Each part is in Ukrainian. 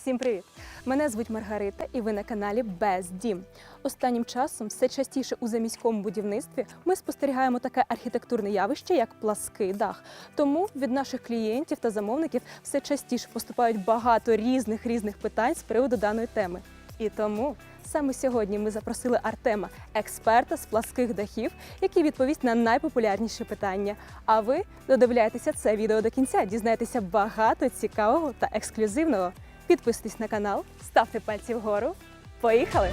Всім привіт! Мене звуть Маргарита, і ви на каналі Без Дім. Останнім часом все частіше у заміському будівництві ми спостерігаємо таке архітектурне явище, як плаский дах. Тому від наших клієнтів та замовників все частіше поступають багато різних різних питань з приводу даної теми. І тому саме сьогодні ми запросили Артема, експерта з пласких дахів, який відповість на найпопулярніші питання. А ви додивляйтеся це відео до кінця, дізнаєтеся багато цікавого та ексклюзивного. Підписуйтесь на канал, ставте пальці вгору. Поїхали!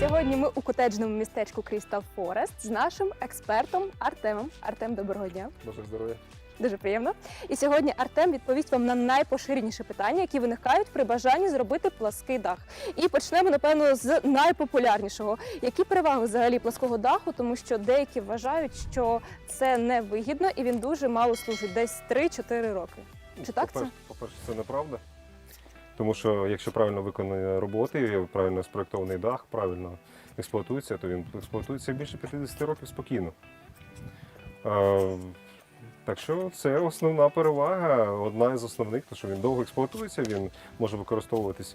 Сьогодні ми у котеджному містечку Крістал Форест з нашим експертом Артемом. Артем, доброго дня. Боже здоров'я. Дуже приємно. І сьогодні Артем відповість вам на найпоширеніші питання, які виникають при бажанні зробити плаский дах. І почнемо, напевно, з найпопулярнішого. Які переваги взагалі плаского даху? Тому що деякі вважають, що це невигідно і він дуже мало служить, десь 3-4 роки. Чи так це? По-перше, це неправда. Тому що якщо правильно виконані роботи, правильно спроєктований дах, правильно експлуатується, то він експлуатується більше 50 років спокійно. Так що це основна перевага, одна із основних, тому що він довго експлуатується, він може використовуватись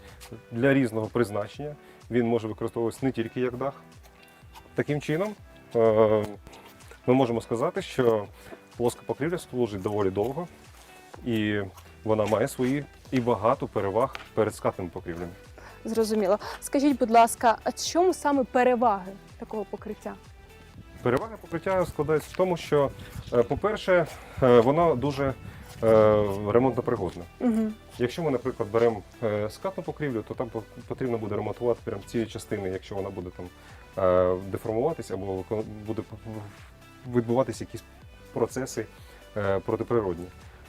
для різного призначення. Він може використовуватись не тільки як дах. Таким чином, е, ми можемо сказати, що плоска покрівля служить доволі довго, і вона має свої і багато переваг перед скатними покрівлями. Зрозуміло. Скажіть, будь ласка, а чому саме переваги такого покриття? Перевага покриття складається в тому, що, е, по-перше, е, воно дуже е, ремонтопригодне. Угу. Якщо ми, наприклад, беремо скатну покрівлю, то там потрібно буде ремонтувати прямо ці частини, якщо вона буде там деформуватися або буде відбуватися якісь процеси протиприродні.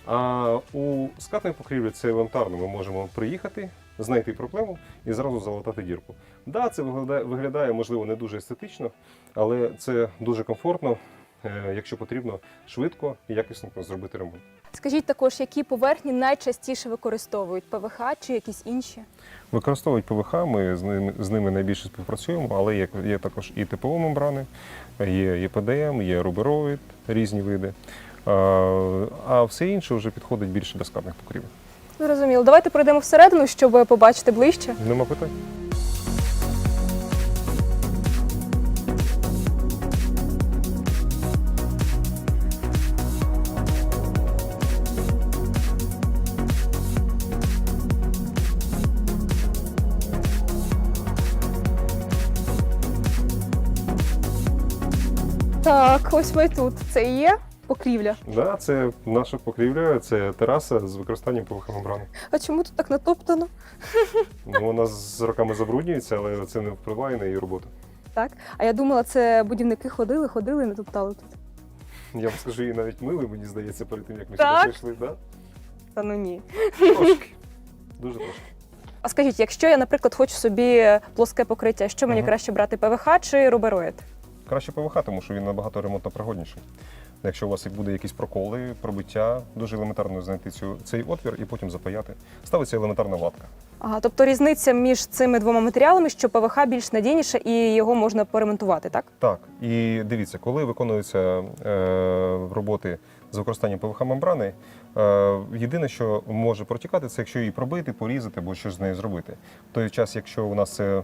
А у скатної покрівлі це елементарно. Ми можемо приїхати, знайти проблему і зразу залатати дірку. Да, це виглядає, виглядає можливо не дуже естетично, але це дуже комфортно, е, якщо потрібно швидко і якісно зробити ремонт. Скажіть також, які поверхні найчастіше використовують ПВХ чи якісь інші? Використовують ПВХ, ми з ними, з ними найбільше співпрацюємо, але є, є також і ТПО мембрани, є ЄПДМ, є рубероїд, різні види. А, а все інше вже підходить більше до скатних покрівель. Зрозуміло. Давайте пройдемо всередину, щоб побачити ближче. Нема питань? Так, ось ми тут. Це і є покрівля. Да, це наша покрівля, це тераса з використанням ПВХ мембрани. А чому тут так натоптано? Ну, вона з роками забруднюється, але це не впливає на її роботу. Так. А я думала, це будівники ходили, ходили і не топтали тут. Я вам скажу, її навіть мили, мені здається, перед тим, як ми Так? сюди прийшли. Да? Та ну ні. Трошки. Дуже трошки. А скажіть, якщо я, наприклад, хочу собі плоске покриття, що мені Ага. краще брати ПВХ чи рубероїд? Краще ПВХ, тому що він набагато ремонтопригодніший. Якщо у вас буде якісь проколи, пробиття, дуже елементарно знайти цю, цей отвір і потім запаяти. Ставиться елементарна ватка. Ага, тобто різниця між цими двома матеріалами, що ПВХ більш надійніше і його можна поремонтувати, так? Так, і дивіться, коли виконуються е, роботи з використанням ПВХ мембрани, е, єдине, що може протікати, це якщо її пробити, порізати або щось з нею зробити. В той час, якщо у нас це е,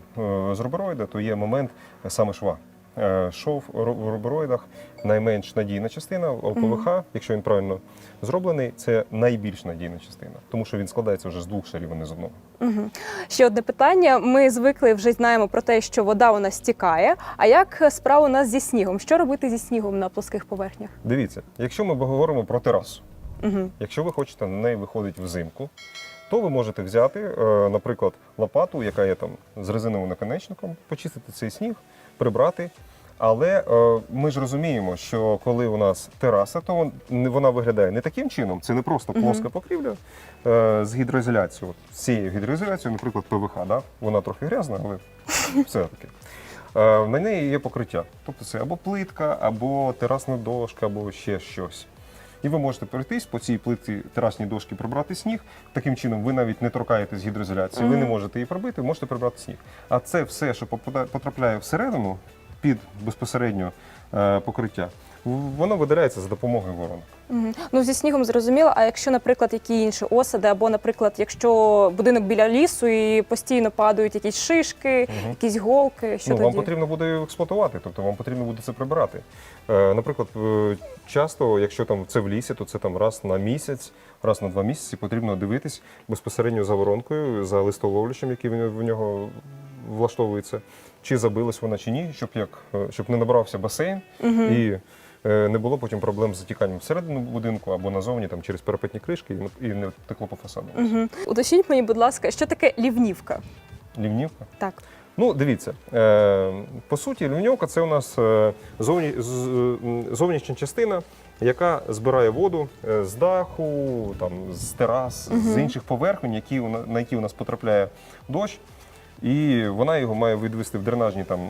з рубероїда, то є момент саме шва. Е, Шов в рубероїдах найменш надійна частина, а у Мгм. ПВХ, якщо він правильно зроблений, це найбільш надійна частина, тому що він складається вже з двох шарів, а не з одного. Угу. Ще одне питання. Ми звикли вже знаємо про те, що вода у нас стікає. А як справа у нас зі снігом? Що робити зі снігом на плоских поверхнях? Дивіться, якщо ми говоримо про терасу. Угу. Якщо ви хочете на неї виходити взимку, то ви можете взяти, е, наприклад, лопату, яка є там з резиновим наконечником, почистити цей сніг, прибрати. Але е, ми ж розуміємо, що коли у нас тераса, то вон- не- вона виглядає не таким чином. Це не просто плоска покрівля е, з гідроізоляцією. От, з цією гідроізоляцією, наприклад, ПВХ, да? вона трохи грязна, але все-таки. Е, на неї є покриття. Тобто це або плитка, або терасна дошка, або ще щось. І ви можете пройтись по цій плитці терасній дошки прибрати сніг. Таким чином, ви навіть не торкаєтесь гідроізоляції, ви не можете її пробити, можете прибрати сніг. А це все, що потрапляє всередину під безпосередньо е, покриття, Воно видаляється за допомогою воронок. Мгм. Ну, зі снігом зрозуміло. А якщо, наприклад, які інші осади, або, наприклад, якщо будинок біля лісу і постійно падають якісь шишки, Мгм. якісь голки, що ну, тоді? вам потрібно буде експлуатувати, тобто вам потрібно буде це прибирати. Е, наприклад, е, часто, якщо там це в лісі, то це там раз на місяць, раз на два місяці потрібно дивитись безпосередньо за воронкою, за листоловлячем, який в в нього влаштовується, чи забилась вона чи ні, щоб як е, щоб не набрався басейн і е, не було потім проблем з затіканням всередину будинку або назовні там через парапетні кришки і не- текло по фасаду. Мгм. Уточніть мені, будь ласка, що таке лівнівка? Лівнівка. Так. Ну, дивіться, е, по суті, лівньовка це у нас зовні, зовнішня частина, яка збирає воду з даху, там, з терас, з інших поверхонь, які, на які у нас потрапляє дощ, і вона його має відвести в дренажні там,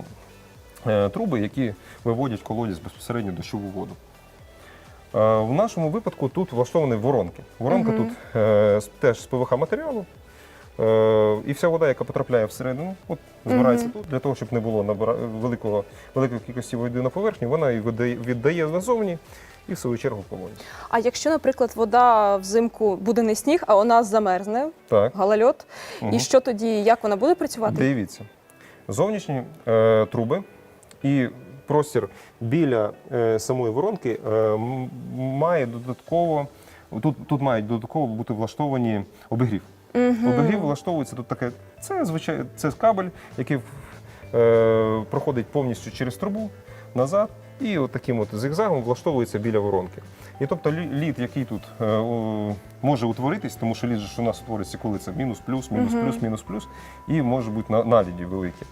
е, труби, які виводять колодязь безпосередньо дощову воду. Е, В нашому випадку тут влаштовані воронки. Воронка Мгм. тут е, теж з ПВХ матеріалу. Е, І вся вода, яка потрапляє всередину, от збирається Мгм. тут для того, щоб не було набира... великого, великої кількості води на поверхні, вона її віддає, віддає назовні і в свою чергу колонію. А якщо, наприклад, вода взимку буде не сніг, а у нас замерзне, Так. галальот, Мгм. і що тоді, як вона буде працювати? Дивіться. Зовнішні е, труби і простір біля е, самої воронки е, має додатково. Тут, тут мають додатково бути влаштовані обігрів. Мгм. Обігрів влаштовується тут таке. Це звичайно це кабель, який е, проходить повністю через трубу назад, і от таким от зигзагом влаштовується біля воронки. І тобто лід, який тут е, о, може утворитись, тому що лід же у нас утворюється, коли це мінус, плюс, мінус, плюс, мінус, плюс, і може бути на, наліді великі.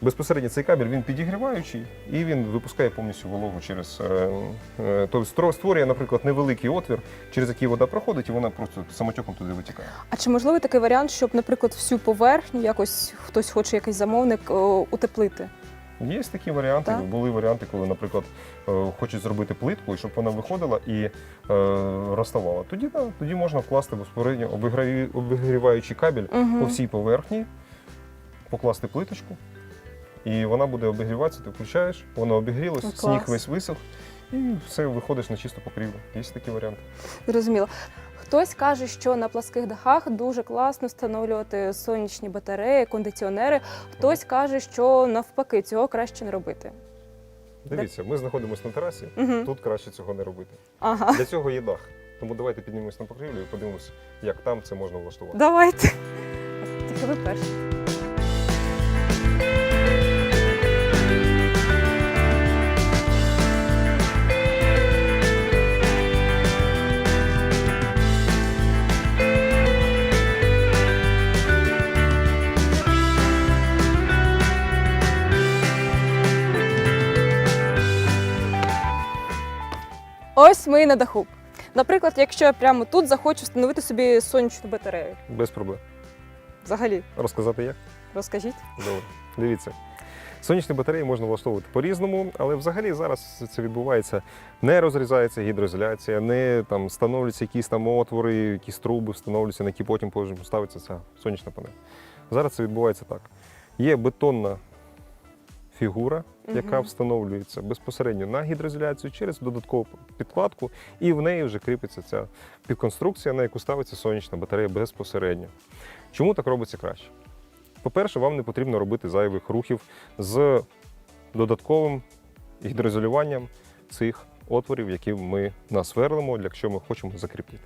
Безпосередньо цей кабель він підігріваючий і він випускає повністю вологу через е, е, тобто створює, наприклад, невеликий отвір, через який вода проходить, і вона просто самотеком туди витікає. А чи можливий такий варіант, щоб, наприклад, всю поверхню якось хтось хоче, якийсь замовник утеплити? Є такі варіанти. Так. Були варіанти, коли, наприклад, е, хочуть зробити плитку, і щоб вона виходила і е, розставала. Тоді да, тоді можна вкласти безпосередньо обігріваючий кабель Мгм. по всій поверхні, покласти плиточку, і вона буде обігріватися, ти включаєш, воно обігрілось, клас. сніг весь висох, і все, виходиш на чисту покрівлю. Є такі варіанти. Зрозуміло. Хтось каже, що на пласких дахах дуже класно встановлювати сонячні батареї, кондиціонери. Хтось каже, що навпаки цього краще не робити. Дивіться, ми знаходимося на терасі, Угу. тут краще цього не робити. Ага. Для цього є дах. Тому давайте піднімемось на покрівлю і подивимось, як там це можна влаштувати. Давайте. Тільки ви перші. Ось ми і на даху. Наприклад, якщо я прямо тут захочу встановити собі сонячну батарею. Без проблем. Взагалі, Розказати як? розкажіть. Добре. Дивіться. Сонячні батареї можна влаштовувати по-різному, але взагалі зараз це відбувається. Не розрізається гідроізоляція, не там встановлюються якісь там отвори, якісь труби встановлюються, на які потім ставиться ця сонячна панель. Зараз це відбувається так. Є бетонна фігура, яка встановлюється безпосередньо на гідроізоляцію через додаткову підкладку, і в неї вже кріпиться ця підконструкція, на яку ставиться сонячна батарея безпосередньо. Чому так робиться краще? По-перше, вам не потрібно робити зайвих рухів з додатковим гідроізолюванням цих отворів, які ми насверлимо, якщо ми хочемо закріпити.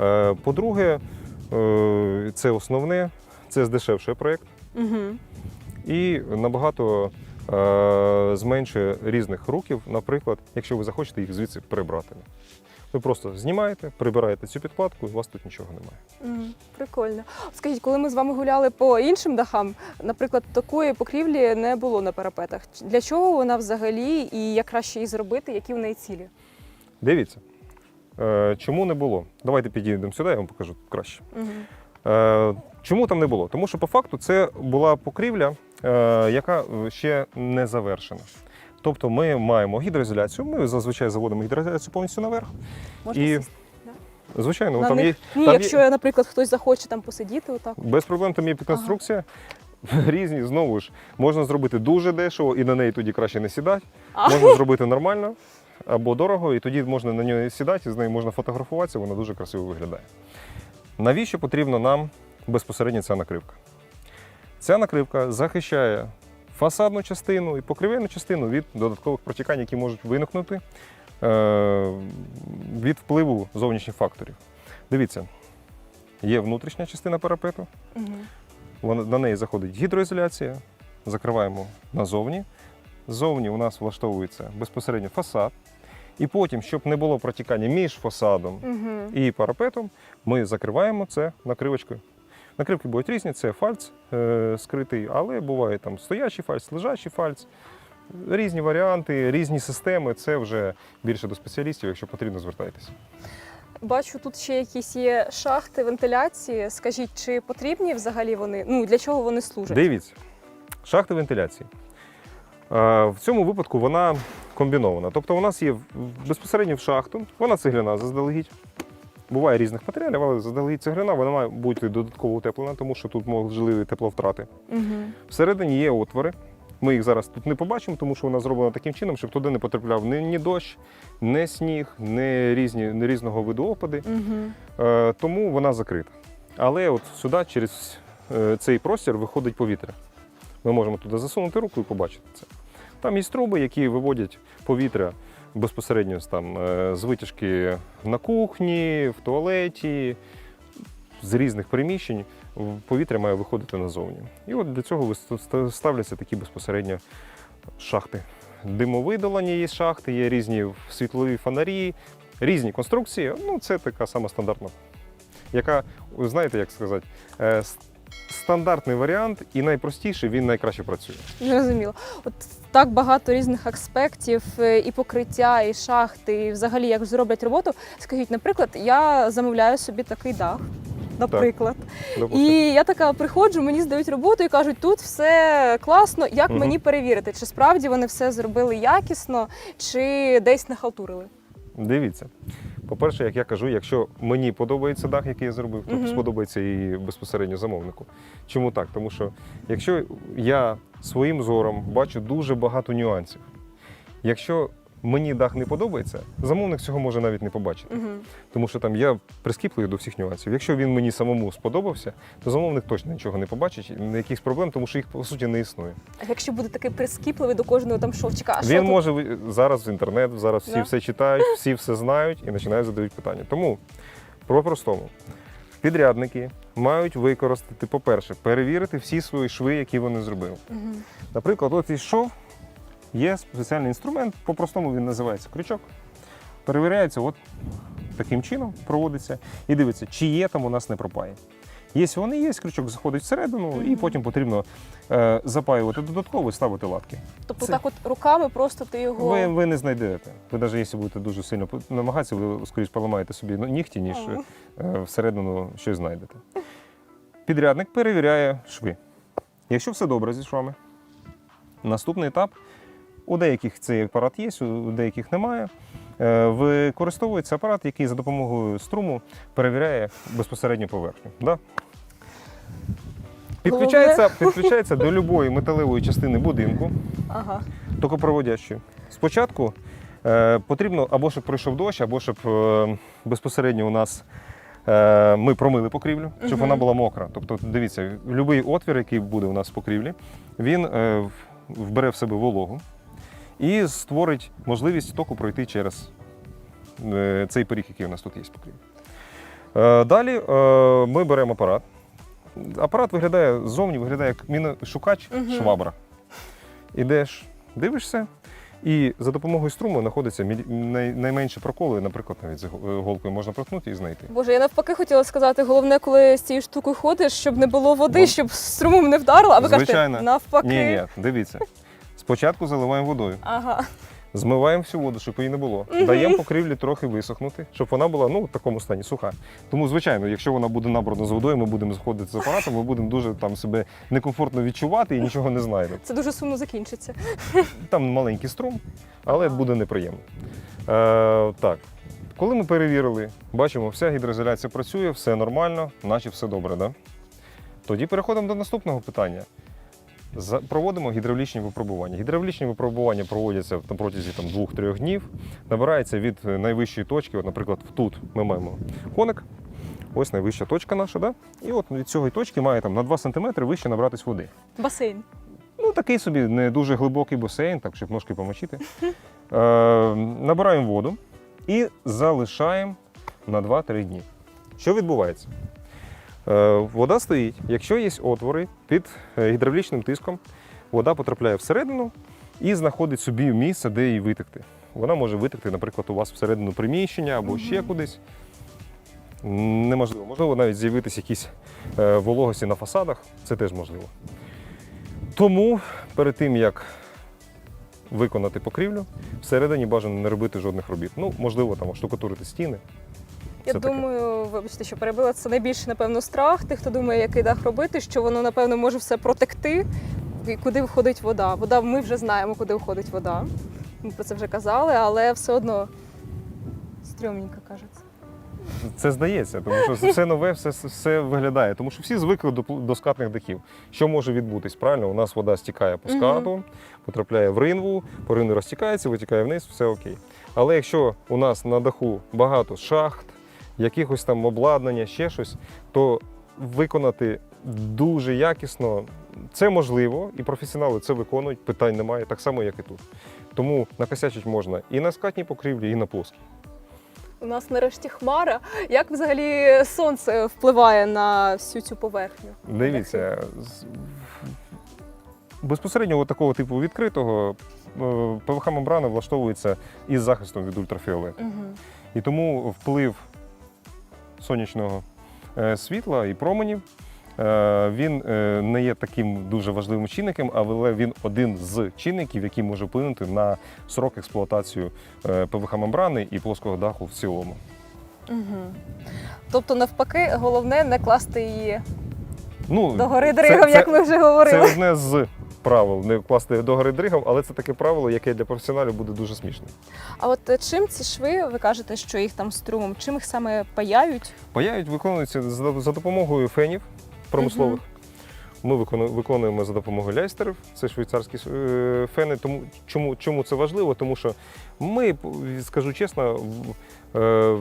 Е, По-друге, е, це основне, це здешевшує проєкт Угу. І набагато е, зменшує різних рухів, наприклад, якщо ви захочете їх звідси прибрати. Ви просто знімаєте, прибираєте цю підкладку, і у вас тут нічого немає. М, Прикольно. Скажіть, коли ми з вами гуляли по іншим дахам, наприклад, такої покрівлі не було на парапетах. Для чого вона взагалі і як краще її зробити, які в неї цілі? Дивіться, е, чому не було? Давайте підійдемо сюди, я вам покажу краще. Угу. Чому там не було? Тому що по факту це була покрівля, яка ще не завершена. Тобто ми маємо гідроізоляцію, ми зазвичай заводимо гідроізоляцію повністю наверх. Можна І сісти? Звичайно, На там них? є Ні, там якщо, є, наприклад, хтось захоче там посидіти, отак. без проблем там є підконструкція. різні, знову ж, можна зробити дуже дешево і на неї тоді краще не сідати. А. Можна зробити нормально або дорого, і тоді можна на ній сідати, з нею можна фотографуватися, вона дуже красиво виглядає. Навіщо потрібна нам безпосередньо ця накривка? Ця накривка захищає фасадну частину і покривельну частину від додаткових протікань, які можуть виникнути е, від впливу зовнішніх факторів. Дивіться, є внутрішня частина парапету, на неї заходить гідроізоляція, закриваємо назовні. Ззовні у нас влаштовується безпосередньо фасад. І потім, щоб не було протікання між фасадом Мгм. і парапетом, ми закриваємо це накривочкою. Накривки будуть різні, це фальц е, скритий, але буває там стоячий фальц, лежачий фальц. Різні варіанти, різні системи. Це вже більше до спеціалістів, якщо потрібно, звертайтеся. Бачу, тут ще якісь є шахти вентиляції. Скажіть, чи потрібні взагалі вони? Ну для чого вони служать? Дивіться, шахта вентиляції. Е, В цьому випадку вона комбінована. Тобто у нас є безпосередньо в шахту, вона цегляна заздалегідь. Буває різних матеріалів, але заздалегідь цегляна, вона має бути додатково утеплена, тому що тут можливі тепловтрати. Угу. Всередині є отвори. Ми їх зараз тут не побачимо, тому що вона зроблена таким чином, щоб туди не потрапляв ні, ні дощ, ні сніг, ні, різні, ні різного виду опади. Угу. Е, тому вона закрита. Але от сюди через е, цей простір виходить повітря. Ми можемо туди засунути руку і побачити це. Там є труби, які виводять повітря безпосередньо там, е, з витяжки на кухні, в туалеті, з різних приміщень. Повітря має виходити назовні. І от для цього ставляться такі безпосередньо шахти. Димовидолені є шахти, є різні світлові фонарі, різні конструкції. Ну, це така сама стандартна, яка, знаєте, як сказати, е, стандартний варіант і найпростіший, він найкраще працює. Зрозуміло. От так багато різних аспектів, е, і покриття, і шахти, і взагалі як зроблять роботу. Скажіть, наприклад, я замовляю собі такий дах. Наприклад, Допустимо. і я така приходжу, мені здають роботу і кажуть, тут все класно. Як Мгм. мені перевірити, чи справді вони все зробили якісно, чи десь нахалтурили? Дивіться. По-перше, як я кажу, якщо мені подобається дах, який я зробив, то Мгм. сподобається і безпосередньо замовнику. Чому так? Тому що якщо я своїм зором бачу дуже багато нюансів, якщо мені дах не подобається, замовник цього може навіть не побачити. Угу. Тому що там я прискіпливий до всіх нюансів. Якщо він мені самому сподобався, то замовник точно нічого не побачить, ніяких проблем, тому що їх по суті не існує. А якщо буде такий прискіпливий до кожного там шовчика, а Він тут? може ви- зараз в інтернет, зараз всі Да. все читають, всі все знають і починають задають питання. Тому по-простому, підрядники мають використати, по-перше, перевірити всі свої шви, які вони зробили. Мгм. Наприклад, із шов є спеціальний інструмент, по-простому він називається крючок. Перевіряється от таким чином, проводиться і дивиться, чи є там у нас не пропає. Якщо вони є, крючок заходить всередину, і потім потрібно е, запаювати додатково і ставити латки. Тобто Це- так от руками просто ти його. Ви, ви не знайдете. Ви навіть якщо будете дуже сильно намагатися, ви скоріш поламаєте собі ну, нігті, ніж О. е, всередину щось знайдете. Підрядник перевіряє шви. Якщо все добре зі швами, наступний етап. У деяких цей апарат є, у деяких немає. Е, Використовується апарат, який за допомогою струму перевіряє безпосередньо поверхню. Да? Підключається, підключається до будь-якої металевої частини будинку Ага. токопроводящою. Спочатку е, потрібно або щоб пройшов дощ, або щоб е, безпосередньо у нас е, ми промили покрівлю, щоб вона була мокра. Тобто, дивіться, будь-який отвір, який буде у нас в покрівлі, він е, вбере в себе вологу і створить можливість току пройти через е, цей поріг, який у нас тут є в покрівлі. Е, далі е, ми беремо апарат. Апарат виглядає ззовні, виглядає як міношукач Мгм. швабра. Ідеш, дивишся, і за допомогою струму знаходяться найменші проколи, наприклад, навіть з голкою можна проткнути і знайти. Боже, я навпаки хотіла сказати, головне, коли з цією штукою ходиш, щоб не було води, Бо- щоб струмом не вдарило, а ви Звичайно. кажете, навпаки. Ні, ні, дивіться. Спочатку заливаємо водою, Ага. змиваємо всю воду, щоб її не було. Мгм. Даємо покрівлі трохи висохнути, щоб вона була ну, в такому стані суха. Тому, звичайно, якщо вона буде набрана з водою, ми будемо заходити з апаратом, ми будемо дуже там себе некомфортно відчувати і нічого не знайдемо. Це дуже сумно закінчиться. Там маленький струм, але буде неприємно. Е, так, коли ми перевірили, бачимо, вся гідроізоляція працює, все нормально, наче все добре. Да? Тоді переходимо до наступного питання. Проводимо гідравлічні випробування. Гідравлічні випробування проводяться на протязі там, 2-3 днів. Набирається від е, найвищої точки. От, наприклад, тут ми маємо коник. Ось найвища точка наша, да? і от від цієї точки має там, на 2 см вище набратись води. Басейн. Ну, такий собі не дуже глибокий басейн, так, щоб ножки помочити. Е, набираємо воду і залишаємо на 2-3 дні. Що відбувається? Е, вода стоїть. Якщо є отвори під е, гідравлічним тиском, вода потрапляє всередину і знаходить собі місце, де її витекти. Вона може витекти, наприклад, у вас всередину приміщення або ще кудись. Неможливо. Можливо, навіть з'явитися якісь е, вологості на фасадах, це теж можливо. Тому перед тим, як виконати покрівлю, всередині бажано не робити жодних робіт. Ну, можливо, там штукатурити стіни. Я таке. думаю, вибачте, що перебила це найбільше, напевно, страх тих, хто думає, який дах робити, що воно, напевно, може все протекти. І куди входить вода? Вода, ми вже знаємо, куди входить вода. Ми про це вже казали, але все одно стрьомненько кажеться. Це здається, тому що все нове, все, все виглядає. Тому що всі звикли до, до скатних дахів. Що може відбутись? Правильно, у нас вода стікає по скату, потрапляє в ринву, по ринву розтікається, витікає вниз, все окей. Але якщо у нас на даху багато шахт, якихось там обладнання, ще щось, то виконати дуже якісно це можливо, і професіонали це виконують, питань немає, так само, як і тут. Тому накосячить можна і на скатній покрівлі, і на плоскій. У нас нарешті хмара. Як взагалі сонце впливає на всю цю поверхню? Дивіться, безпосередньо от такого типу відкритого е, ПВХ-мембрана влаштовується із захистом від ультрафіолету. Угу. І тому вплив сонячного е, світла і променів е, він е, не є таким дуже важливим чинником, але він один з чинників, який може вплинути на срок експлуатації е, ПВХ-мембрани і плоского даху в цілому. Угу. Тобто, навпаки, головне не класти її Ну, догори це- дригом, це- як ми вже Це говорили. одне з правил не класти догори дригом, але це таке правило, яке для професіоналів буде дуже смішним. А от е, чим ці шви, ви кажете, що їх там струмом, чим їх саме паяють? Паяють виконуються за, допомогою фенів промислових. Ми виконуємо за допомогою ляйстерів, це швейцарські е, фени. Тому чому, чому це важливо? Тому що ми, скажу чесно, е,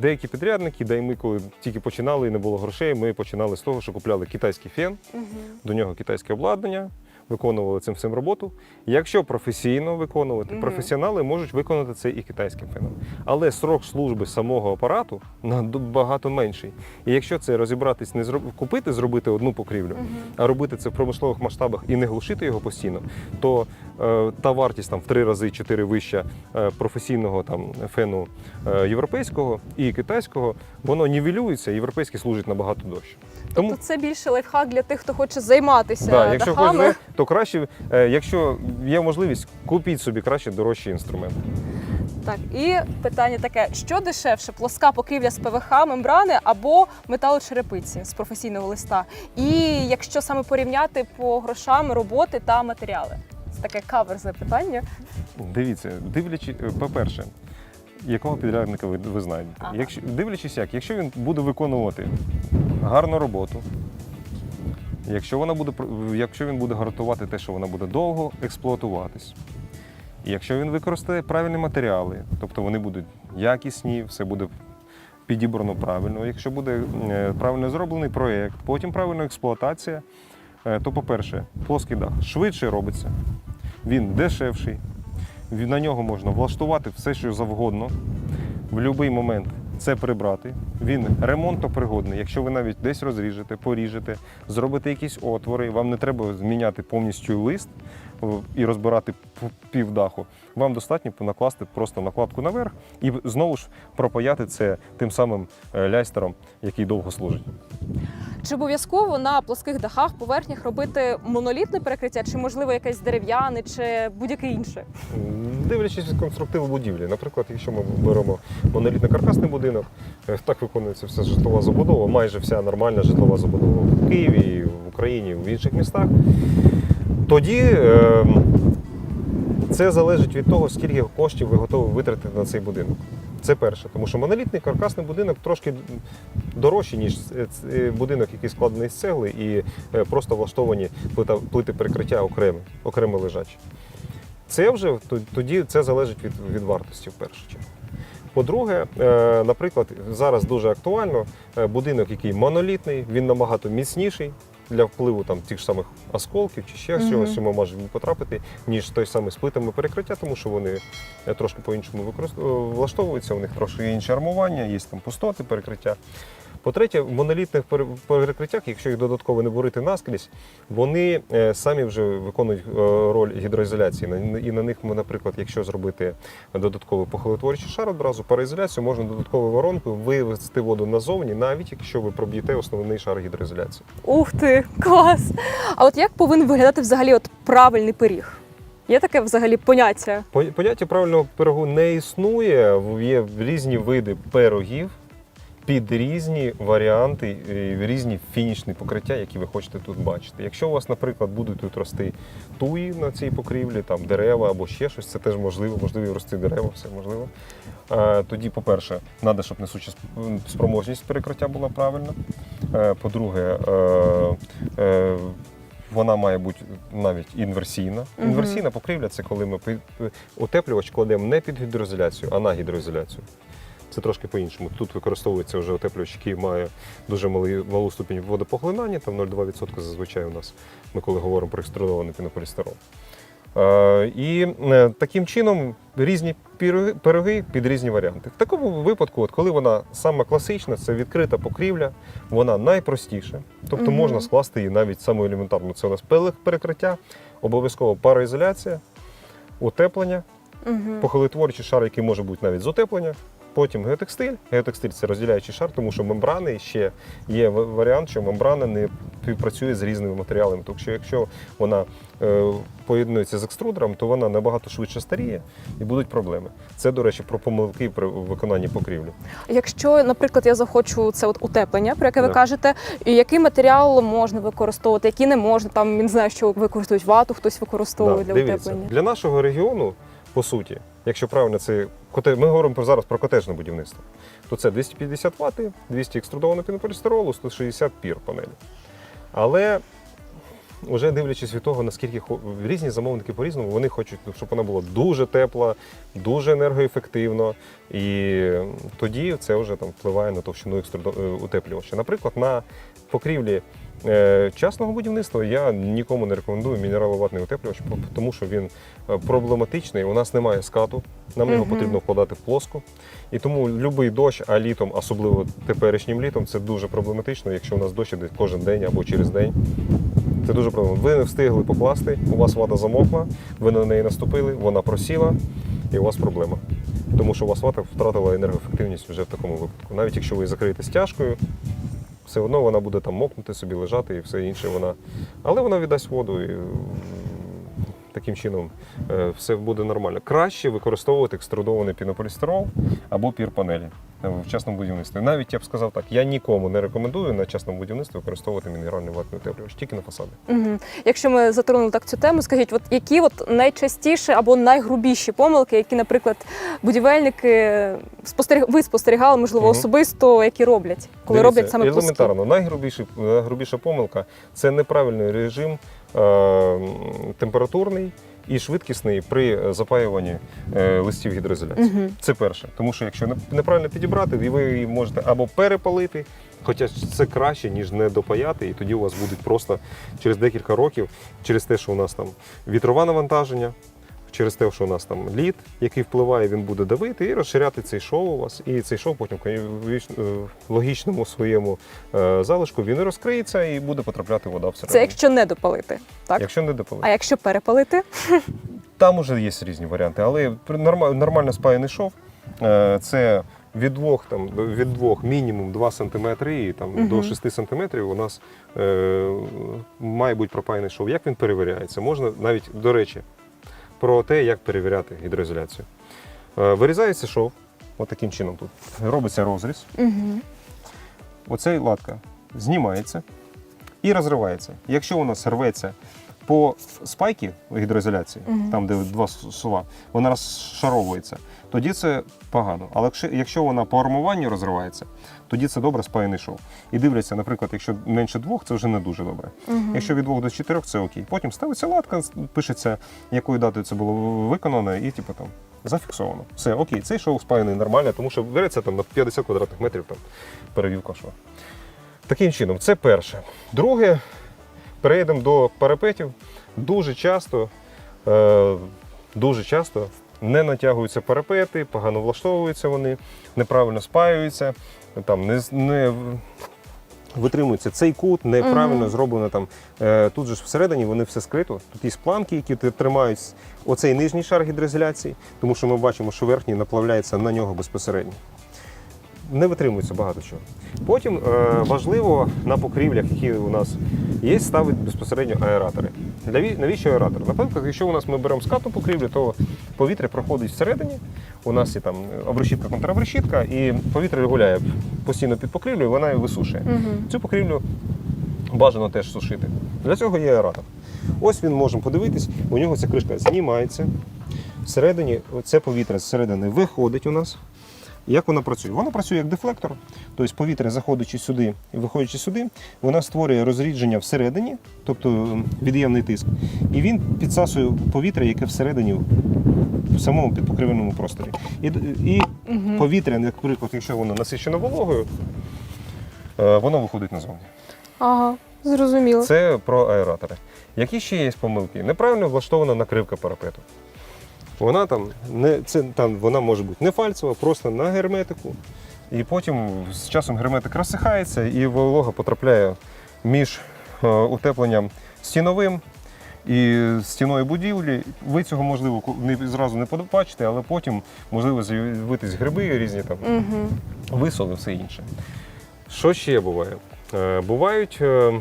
деякі підрядники, де й ми коли тільки починали і не було грошей, ми починали з того, що купляли китайський фен, Угу. до нього китайське обладнання, виконували цим всім роботу. Якщо професійно виконувати, Мгм. професіонали можуть виконати це і китайським феном. Але срок служби самого апарату набагато менший. І якщо це розібратись, не зроб... купити, зробити одну покрівлю, а робити це в промислових масштабах і не глушити його постійно, то та вартість там в три рази чотири вища е, професійного там фену е, європейського і китайського, воно нівелюється, європейський служить набагато дорожче. Тобто це більше лайфхак для тих, хто хоче займатися Да, якщо дахами. хочете, то краще, е, якщо є можливість, купіть собі краще дорожчі інструменти. Так, і питання таке: що дешевше, плоска покрівля з ПВХ, мембрани або металочерепиці з професійного листа? І якщо саме порівняти по грошам роботи та матеріали? Це таке каверзне питання. Дивіться, дивлячись, е, по-перше, якого підрядника ви, ви знаєте. Ага. Якщо, дивлячись як, якщо він буде виконувати гарну роботу, якщо, вона буде, якщо він буде гарантувати те, що вона буде довго експлуатуватись, і якщо він використає правильні матеріали, тобто вони будуть якісні, все буде підібрано правильно, якщо буде е, правильно зроблений проєкт, потім правильна експлуатація, то, по-перше, плоский дах швидше робиться, він дешевший, на нього можна влаштувати все, що завгодно, в будь-який момент це прибрати. Він ремонтопригодний. Якщо ви навіть десь розріжете, поріжете, зробите якісь отвори, вам не треба зміняти повністю лист і розбирати півдаху. Вам достатньо накласти просто накладку наверх і знову ж пропаяти це тим самим е, ляйстером, який довго служить. Чи обов'язково на плоских дахах, поверхнях робити монолітне перекриття, чи можливо якесь дерев'яне, чи будь-яке інше? Дивлячись від конструктиву будівлі. Наприклад, якщо ми беремо монолітний каркасний будинок, е, так виконується вся житлова забудова, майже вся нормальна житлова забудова в Києві, в Україні, в інших містах. Тоді е, це залежить від того, скільки коштів ви готові витратити на цей будинок. Це перше, тому що монолітний каркасний будинок трошки дорожчі, ніж е, е, будинок, який складений з цегли, і е, просто влаштовані плити перекриття окремі, окремо лежачі. Це вже тоді це залежить від, від вартості в першу чергу. По-друге, наприклад, зараз дуже актуально будинок, який монолітний, він набагато міцніший для впливу там тих ж самих осколків чи ще чогось, що ми можемо потрапити, ніж той самий з плитами перекриття, тому що вони е, трошки по-іншому е, влаштовуються, у них трошки інше армування, є там пустоти перекриття. По-третє, в монолітних перекриттях, якщо їх додатково не бурити наскрізь, вони е, самі вже виконують е, роль гідроізоляції. І на них, наприклад, якщо зробити додатковий похолотворчий шар одразу пароізоляцію, можна додатковою воронкою вивести воду назовні, навіть якщо ви проб'єте основний шар гідроізоляції. Ух ти, клас! А от як повинен виглядати взагалі от правильний пиріг? Є таке взагалі поняття? Поняття правильного пирогу не існує. Є різні види пирогів під різні варіанти, різні фінішні покриття, які ви хочете тут бачити. Якщо у вас, наприклад, будуть тут рости туї на цій покрівлі, там дерева або ще щось, це теж можливо, можливо рости дерева, все можливо. Е, Тоді, по-перше, треба, щоб несуча спроможність перекриття була правильна. Е, По-друге, е, вона має бути навіть інверсійна. Інверсійна покрівля це коли ми утеплювач кладемо не під гідроізоляцію, а на гідроізоляцію. Це трошки по-іншому. Тут використовується вже утеплювач, який має дуже малий, малу ступінь водопоглинання, там 0,2% зазвичай у нас, ми коли говоримо про екструдований пінополістирол. Е, І е, таким чином різні пироги під різні варіанти. В такому випадку, от коли вона саме класична, це відкрита покрівля, вона найпростіша. Тобто Мгм. можна скласти її навіть саме елементарно. Це у нас перекриття, обов'язково пароізоляція, утеплення, Угу. похилитворчий шар, який може бути навіть з утеплення. Потім геотекстиль. Геотекстиль це розділяючий шар, тому що мембрани ще є варіант, що мембрана не співпрацює з різними матеріалами. Тому що якщо вона е, поєднується з екструдером, то вона набагато швидше старіє і будуть проблеми. Це, до речі, про помилки при виконанні покрівлі. Якщо, наприклад, я захочу це от утеплення, про яке ви Да. кажете, і який матеріал можна використовувати, який не можна, там не знаю, що використовують вату, хтось використовує Да, для дивіться, утеплення. для нашого регіону, по суті, якщо правильно це коте- ми говоримо зараз про котежне будівництво, то це 250 Вт, 200 екструдованого пінополістиролу, 160 пір панелі. Але вже дивлячись від того, наскільки різні замовники по-різному, вони хочуть, щоб вона була дуже тепла, дуже енергоефективно. І тоді це вже там впливає на товщину е, утеплювача. Наприклад, на покрівлі частного будівництва я нікому не рекомендую мінераловатний утеплювач, тому що він е, проблематичний. У нас немає скату, нам його потрібно вкладати в плоску. І тому будь-який дощ, а літом, особливо теперішнім літом, це дуже проблематично, якщо у нас дощ іде кожен день або через день. Це дуже проблемно. Ви не встигли покласти, у вас вата замокла, ви на неї наступили, вона просіла, і у вас проблема. Тому що у вас вата втратила енергоефективність вже в такому випадку. Навіть якщо ви закриєте стяжкою, все одно вона буде там мокнути собі, лежати і все інше. Вона... Але вона віддасть воду і таким чином е, все буде нормально. Краще використовувати екструдований пінополістирол або пір-панелі е, в частному будівництві. Навіть я б сказав так, я нікому не рекомендую на частному будівництві використовувати мінеральний ватний утеплювач, тільки на фасади. Угу. Якщо ми затронули так цю тему, скажіть, от які от найчастіші або найгрубіші помилки, які, наприклад, будівельники спостеріг... ви спостерігали, можливо, Мгм. особисто, які роблять, коли Дивіться, роблять саме елементарно. Найгрубіша, найгрубіша помилка це неправильний режим е, температурний і швидкісний при запаюванні е, листів гідроізоляції. Угу. Це перше, тому що якщо неправильно підібрати, ви її можете або перепалити, хоча це краще, ніж не допаяти, і тоді у вас будуть просто через декілька років, через те, що у нас там вітрове навантаження, через те, що у нас там лід, який впливає, він буде давити і розширяти цей шов у вас. І цей шов потім в логічному своєму е, залишку він розкриється і буде потрапляти вода всередину. Це якщо не допалити, так? Якщо не допалити. А якщо перепалити? Там уже є різні варіанти, але нормально спаяний шов е, це від двох, там, від двох мінімум 2 см і там, Мгм. до 6 см у нас е, має бути пропаяний шов. Як він перевіряється? Можна навіть, до речі, про те, як перевіряти гідроізоляцію. Е, вирізається шов, от таким чином тут. Робиться розріз. Угу. Оцей латка знімається і розривається. Якщо у нас рветься по спайки гідроізоляції, Мгм. там де два сува, вона розшаровується, тоді це погано. Але якщо вона по армуванню розривається, тоді це добре спаяний шов. І дивляться, наприклад, якщо менше двох, це вже не дуже добре. Мгм. Якщо від двох до чотирьох, це окей. Потім ставиться латка, пишеться, якою датою це було виконано, і типу там зафіксовано. Все, окей, цей шов спаяний нормально, тому що береться там на 50 квадратних метрів там перевівка шва. Таким чином, це перше. Друге, перейдемо до парапетів. Дуже часто, е, дуже часто не натягуються парапети, погано влаштовуються вони, неправильно спаюються, там не, не витримується цей кут, неправильно Мгм. зроблено там. Е, тут же ж всередині вони все скрито. Тут є планки, які тримають оцей нижній шар гідроізоляції, тому що ми бачимо, що верхній наплавляється на нього безпосередньо. Не витримується багато чого. Потім е, важливо на покрівлях, які у нас є, ставити безпосередньо аератори. Навіщо аератор? Наприклад, якщо у нас ми беремо скатну покрівлю, то повітря проходить всередині. У нас є там обрешітка, контрабрешітка, і повітря гуляє постійно під покрівлею, вона її висушує. Мгм. Цю покрівлю бажано теж сушити. Для цього є аератор. Ось він можемо подивитись, у нього ця кришка знімається. Всередині це повітря зсередини виходить у нас. Як вона працює? Вона працює як дефлектор, тобто повітря, заходячи сюди і виходячи сюди, вона створює розрідження всередині, тобто від'ємний тиск, і він підсасує повітря, яке всередині в самому підпокривельному просторі. І, і Мгм. повітря, наприклад, якщо воно насичено вологою, е, воно виходить назовні. Ага, зрозуміло. Це про аератори. Які ще є помилки? Неправильно влаштована накривка парапету. Вона там не це там вона може бути не фальцева, просто на герметику. І потім з часом герметик розсихається і волога потрапляє між е, утепленням стіновим і стіною будівлі. Ви цього можливо не зразу не побачите, але потім можливо з'явитись гриби різні там Угу. висоли, все інше. Що ще буває? Е, Бувають, е,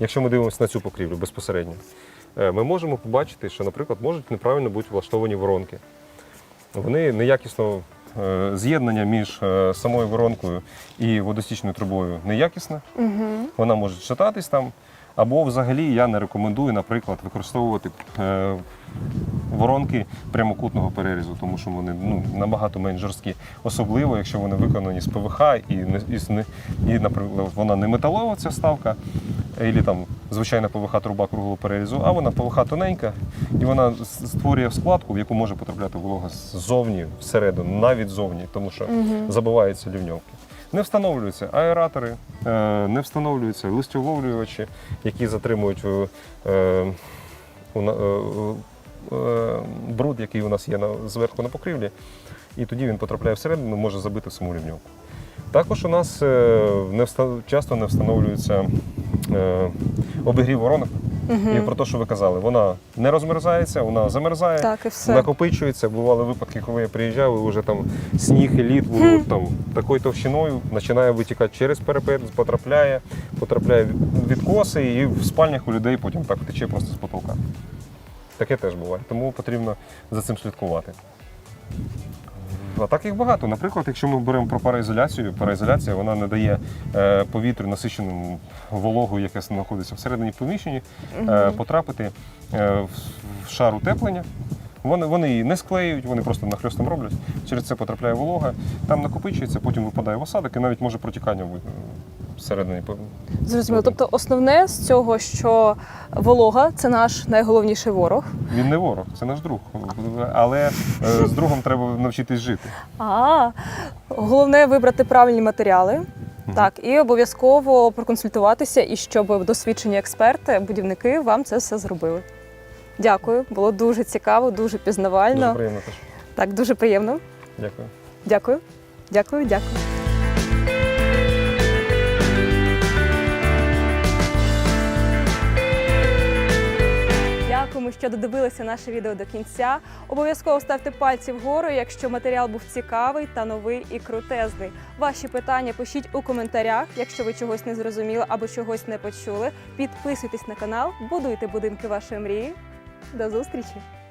якщо ми дивимося на цю покрівлю безпосередньо, ми можемо побачити, що, наприклад, можуть неправильно бути влаштовані воронки. Вони неякісно, е, з'єднання між е, самою воронкою і водостічною трубою неякісне, Угу. вона може шататись там. Або взагалі я не рекомендую, наприклад, використовувати е, воронки прямокутного перерізу, тому що вони ну, набагато менш жорсткі. Особливо, якщо вони виконані з ПВХ і, і, і, наприклад, вона не металова ця ставка, або там звичайна ПВХ труба круглого перерізу, а вона ПВХ тоненька, і вона створює складку, в яку може потрапляти волога ззовні, всередину, навіть ззовні, тому що Угу. забиваються лівньовки. Не встановлюються аератори, е, не встановлюються листьовловлювачі, які затримують е, е, бруд, який у нас є зверху на покрівлі, і тоді він потрапляє всередину, може забити саму лівньовку. Також у нас часто не встановлюється обігрів воронок. І про те, що ви казали, вона не розмерзається, вона замерзає. Так, і все. Накопичується. Бували випадки, коли я приїжджав, і вже там сніг і лід було там такою товщиною, починає витікати через перепет, потрапляє, потрапляє в відкоси, і в спальнях у людей потім так тече просто з потолка. Таке теж буває. Тому потрібно за цим слідкувати. А так їх багато. Наприклад, якщо ми беремо про параізоляцію, параізоляція вона не дає е, повітрю насиченому вологу, яке знаходиться всередині приміщення, е, потрапити е, в, шар утеплення. Вони, вони її не склеюють, вони просто нахльостом роблять. Через це потрапляє волога, там накопичується, потім випадає в осадок і навіть може протікання всередині. Зрозуміло. Тобто основне з цього, що волога це наш найголовніший ворог. Він не ворог, це наш друг. Але е, з другом треба навчитись жити. А головне вибрати правильні матеріали. Так, і обов'язково проконсультуватися, і щоб досвідчені експерти, будівники вам це все зробили. Дякую, було дуже цікаво, дуже пізнавально. Дуже приємно теж. Так, дуже приємно. Дякую. Дякую. Дякую, дякую. Дякуємо, що додивилися наше відео до кінця. Обов'язково ставте пальці вгору, якщо матеріал був цікавий та новий і крутезний. Ваші питання пишіть у коментарях, якщо ви чогось не зрозуміли або чогось не почули. Підписуйтесь на канал, будуйте будинки вашої мрії. До зустрічі!